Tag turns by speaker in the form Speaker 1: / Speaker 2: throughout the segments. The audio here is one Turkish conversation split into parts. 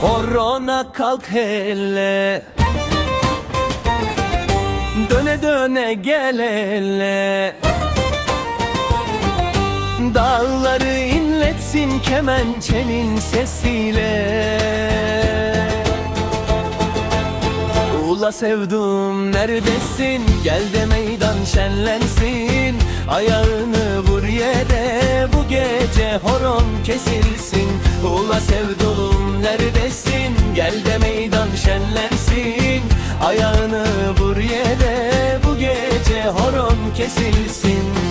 Speaker 1: Horona kalk hele. Döne döne gel hele. Dağları inletsin kemençenin sesiyle. Ula sevdum neredesin? Gel de meydan şenlensin. Ayağını vur yere Bu gece horon kesilsin. Ula sevdum neredesin? Gel de meydan şenlensin. Ayağını vur yere Bu gece horon kesilsin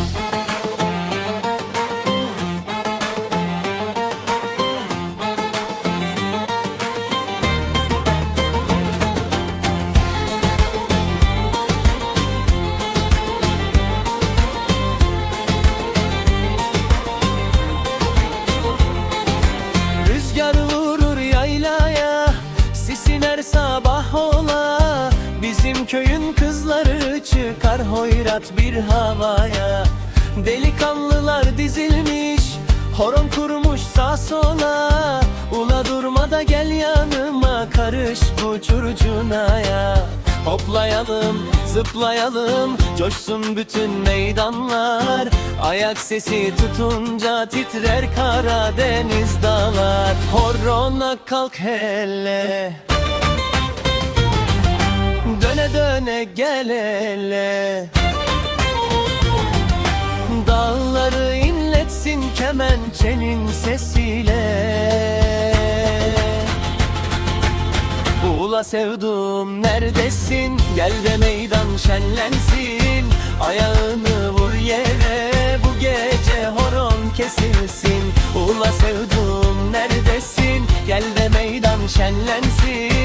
Speaker 1: Sisin her sabah ola Bizim köyün kızları çıkar hoyrat bir havaya. Delikanlılar dizilmiş Horon kurmuş sağ sola. Ula durma da gel yanıma Karış bu curcunaya. Hoplayalım, zıplayalım Coşsun bütün meydanlar. Ayak sesi tutunca titrer Karadeniz dağlar. Horona kalk hele Döne gel hele. Dağları inletsin kemençenin sesiyle. Ula sevdum neredesin? Gel de meydan şenlensin. Ayağını vur yere Bu gece horon kesilsin. Ula sevdum neredesin? Gel de meydan şenlensin